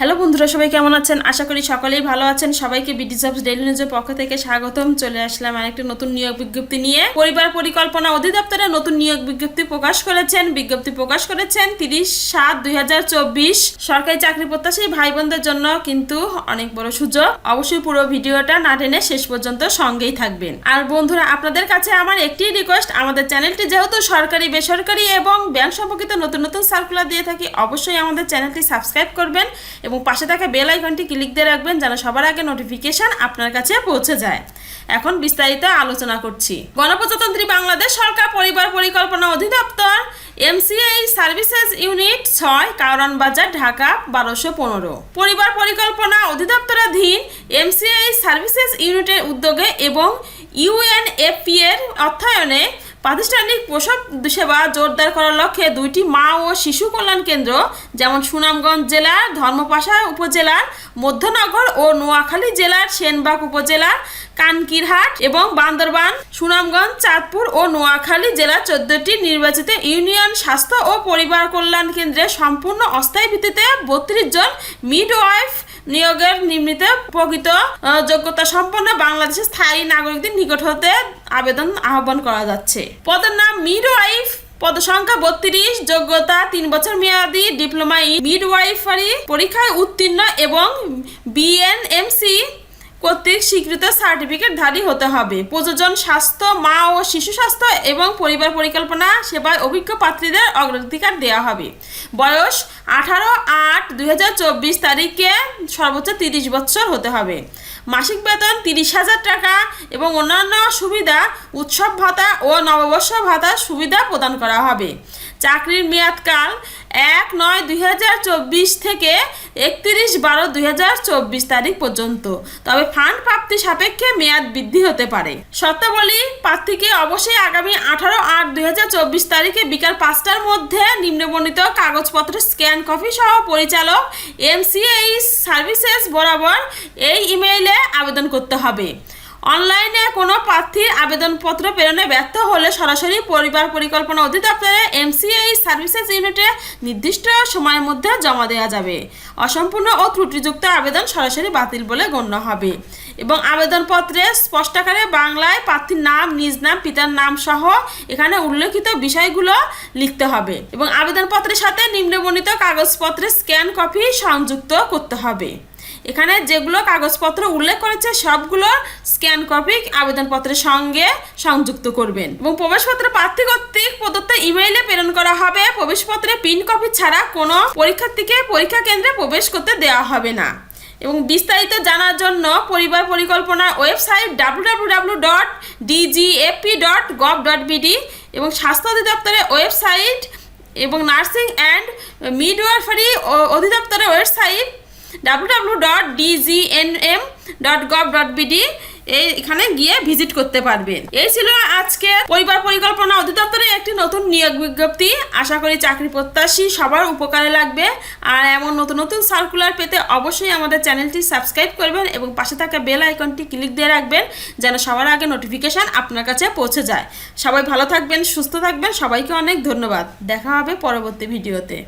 Hello বন্ধুরা, সবাই কেমন আছেন? আশা করি সকলেই ভালো আছেন। সবাইকে বিডি জবস ডেইলি নিউজের পক্ষ থেকে স্বাগতম। চলে আসলাম আরেকটি নতুন নিয়োগ বিজ্ঞপ্তি নিয়ে। পরিবার পরিকল্পনা অধিদপ্তরে নতুন নিয়োগ বিজ্ঞপ্তি প্রকাশ করেছেন। বিজ্ঞপ্তি প্রকাশ করেছেন তিরিশ সাত দুই সরকারি চাকরি প্রত্যাশী ভাই বোনদের জন্য কিন্তু অনেক বড় সুযোগ। অবশ্যই পুরো ভিডিওটা না টেনে শেষ পর্যন্ত সঙ্গেই থাকবেন। আর বন্ধুরা, আপনাদের কাছে আমার একটি রিকোয়েস্ট আমাদের চ্যানেলটি যেহেতু সরকারি, বেসরকারি এবং ব্যাংক সম্পর্কিত নতুন নতুন সার্কুলার দিয়ে থাকি, অবশ্যই আমাদের চ্যানেলটি সাবস্ক্রাইব করবেন এবং পাশে থাকা বেল আইকনটি ক্লিক দিয়ে রাখবেন যেন সবার আগে নোটিফিকেশন আপনার কাছে পৌঁছে যায়। এখন বিস্তারিত আলোচনা করছি। গণপ্রজাতন্ত্রী বাংলাদেশ সরকার পরিবার পরিকল্পনা অধিদপ্তর এমসিআই সার্ভিসেস ইউনিট ছয় কারণ বাজার, ঢাকা, বারোশো পনেরো। পরিবার পরিকল্পনা অধিদপ্তরাধীন এমসিআই সার্ভিসেস ইউনিটের উদ্যোগে এবং ইউএনএফপি এর অর্থায়নে প্রাতিষ্ঠানিক প্রসব সেবা জোরদার করার লক্ষ্যে দুইটি মা ও শিশু কল্যাণ কেন্দ্র, যেমন সুনামগঞ্জ জেলার ধর্মপাশা উপজেলার মধ্যনগর ও নোয়াখালী জেলার সেনবাগ উপজেলার কানকিরহাট এবং বান্দরবান, সুনামগঞ্জ, চাঁদপুর ও নোয়াখালী জেলার চোদ্দটি নির্বাচিত ইউনিয়ন স্বাস্থ্য ও পরিবার কল্যাণ কেন্দ্রে সম্পূর্ণ অস্থায়ী ভিত্তিতে বত্রিশ জন মিডওয়াইফ নিয়োগের নিম্নিত প্রকৃত যোগ্যতা সম্পন্ন বাংলাদেশের স্থায়ী নাগরিকদের নিকট হতে আবেদন আহ্বান করা যাচ্ছে। পদের নাম মিডওয়াইফ, পদসংখ্যা বত্রিশ, যোগ্যতা তিন বছর মেয়াদী, ডিপ্লোমা মিডওয়াইফারি, পরীক্ষায় উত্তীর্ণ এবং বিএনএমসি কর্তৃক স্বীকৃত সার্টিফিকেটধারী হতে হবে। প্রযোজন স্বাস্থ্য, মা ও শিশু স্বাস্থ্য এবং পরিবার পরিকল্পনা সেবায় অভিজ্ঞ প্রার্থীদের অগ্রাধিকার দেওয়া হবে। বয়স আঠারো আট দুই তারিখে সর্বোচ্চ তিরিশ বছর হতে হবে। মাসিক বেতন তিরিশ হাজার টাকা এবং অন্যান্য সুবিধা, উৎসব ভাতা ও নববর্ষ ভাতা সুবিধা প্রদান করা হবে। চাকরির মেয়াদকাল এক নয় দুই থেকে একত্রিশ বারো দুই তারিখ পর্যন্ত। তবে ফান্ড প্রাপ্তি সাপেক্ষে মেয়াদ বৃদ্ধি হতে পারে। শর্তাবলী, প্রার্থীকে অবশ্যই আগামী আঠারো আট দুই তারিখে বিকাল পাঁচটার মধ্যে নিম্নবর্ণিত কাগজপত্র স্ক্যান কপি সহ পরিচালক এমসিএইচ সার্ভিসেস বরাবর এই ইমেইলে আবেদন করতে হবে। অনলাইনে কোনো প্রার্থীর আবেদনপত্র প্রেরণে ব্যর্থ হলে সরাসরি পরিবার পরিকল্পনা অধিদপ্তরে এমসিআই সার্ভিসেস ইউনিটে নির্দিষ্ট সময়ের মধ্যে জমা দেওয়া যাবে। অসম্পূর্ণ ও ত্রুটিযুক্ত আবেদন সরাসরি বাতিল বলে গণ্য হবে। এবং আবেদনপত্রে স্পষ্টাকারে বাংলায় প্রার্থীর নাম, নিজ নাম, পিতার নাম সহ এখানে উল্লেখিত বিষয়গুলো লিখতে হবে। এবং আবেদনপত্রের সাথে নিম্নবর্ণিত কাগজপত্রের স্ক্যান কপি সংযুক্ত করতে হবে। এখানে যেগুলো কাগজপত্র উল্লেখ করেছে, সবগুলো স্ক্যান কপি আবেদনপত্রের সঙ্গে সংযুক্ত করবেন। এবং প্রবেশপত্র প্রার্থী কর্তৃক প্রদত্ত ইমেইলে প্রেরণ করা হবে। প্রবেশপত্রে প্রিন্ট কপি ছাড়া কোনো পরীক্ষার্থীকে পরীক্ষা কেন্দ্রে প্রবেশ করতে দেওয়া হবে না। এবং বিস্তারিত জানার জন্য পরিবার পরিকল্পনার website W dot DGAP dot gov dot BD এবং স্বাস্থ্য অধিদপ্তরের ওয়েবসাইট এবং নার্সিং অ্যান্ড মিডওয়াইফারি অধিদপ্তরের website W dot DGNM dot gov dot BD এই এখানে গিয়ে ভিজিট করতে পারবেন। এই ছিল আজকে পরিবার পরিকল্পনা অধিদপ্তরের একটি নতুন নিয়োগ বিজ্ঞপ্তি। আশা করি চাকরি প্রত্যাশী সবার উপকারে লাগবে। আর এমন নতুন নতুন সার্কুলার পেতে অবশ্যই আমাদের চ্যানেলটি সাবস্ক্রাইব করবেন এবং পাশে থাকা বেল আইকনটি ক্লিক দিয়ে রাখবেন যেন সবার আগে নোটিফিকেশান আপনার কাছে পৌঁছে যায়। সবাই ভালো থাকবেন, সুস্থ থাকবেন। সবাইকে অনেক ধন্যবাদ। দেখা হবে পরবর্তী ভিডিওতে